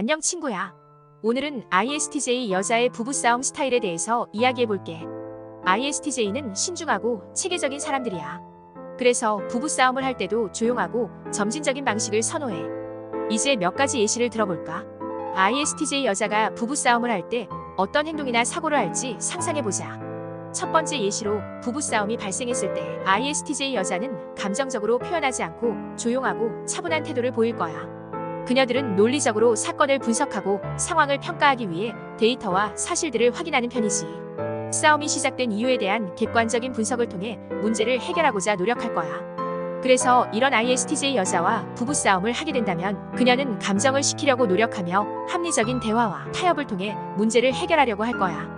안녕 친구야. 오늘은 ISTJ 여자의 부부싸움 스타일에 대해서 이야기해볼게. ISTJ는 신중하고 체계적인 사람들이야. 그래서 부부싸움을 할 때도 조용하고 점진적인 방식을 선호해. 이제 몇 가지 예시를 들어볼까? ISTJ 여자가 부부싸움을 할 때 어떤 행동이나 사고를 할지 상상해보자. 첫 번째 예시로 부부싸움이 발생했을 때 ISTJ 여자는 감정적으로 표현하지 않고 조용하고 차분한 태도를 보일 거야. 그녀들은 논리적으로 사건을 분석하고 상황을 평가하기 위해 데이터와 사실들을 확인하는 편이지. 싸움이 시작된 이유에 대한 객관적인 분석을 통해 문제를 해결하고자 노력할 거야. 그래서 이런 ISTJ 여자와 부부싸움을 하게 된다면 그녀는 감정을 식히려고 노력하며 합리적인 대화와 타협을 통해 문제를 해결하려고 할 거야.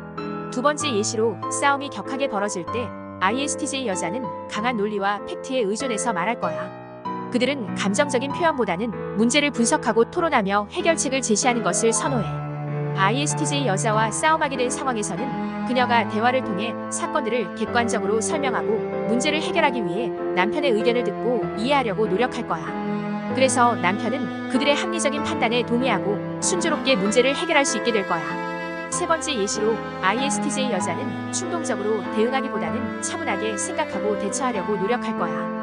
두 번째 예시로 싸움이 격하게 벌어질 때 ISTJ 여자는 강한 논리와 팩트에 의존해서 말할 거야. 그들은 감정적인 표현보다는 문제를 분석하고 토론하며 해결책을 제시하는 것을 선호해. ISTJ 여자와 싸움하게 된 상황에서는 그녀가 대화를 통해 사건들을 객관적으로 설명하고 문제를 해결하기 위해 남편의 의견을 듣고 이해하려고 노력할 거야. 그래서 남편은 그들의 합리적인 판단에 동의하고 순조롭게 문제를 해결할 수 있게 될 거야. 세 번째 예시로 ISTJ 여자는 충동적으로 대응하기보다는 차분하게 생각하고 대처하려고 노력할 거야.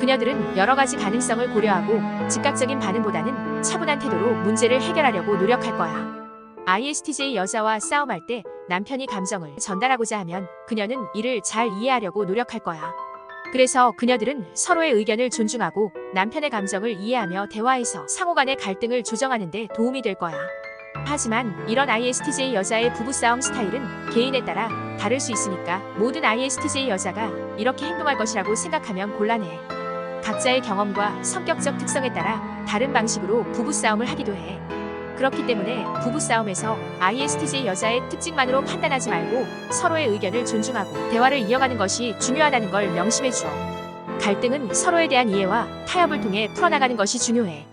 그녀들은 여러 가지 가능성을 고려하고 즉각적인 반응보다는 차분한 태도로 문제를 해결하려고 노력할 거야. ISTJ 여자와 싸움할 때 남편이 감정을 전달하고자 하면 그녀는 이를 잘 이해하려고 노력할 거야. 그래서 그녀들은 서로의 의견을 존중하고 남편의 감정을 이해하며 대화에서 상호 간의 갈등을 조정하는 데 도움이 될 거야. 하지만 이런 ISTJ 여자의 부부싸움 스타일은 개인에 따라 다를 수 있으니까 모든 ISTJ 여자가 이렇게 행동할 것이라고 생각하면 곤란해. 각자의 경험과 성격적 특성에 따라 다른 방식으로 부부싸움을 하기도 해. 그렇기 때문에 부부싸움에서 ISTJ 여자의 특징만으로 판단하지 말고 서로의 의견을 존중하고 대화를 이어가는 것이 중요하다는 걸 명심해 주어. 갈등은 서로에 대한 이해와 타협을 통해 풀어나가는 것이 중요해.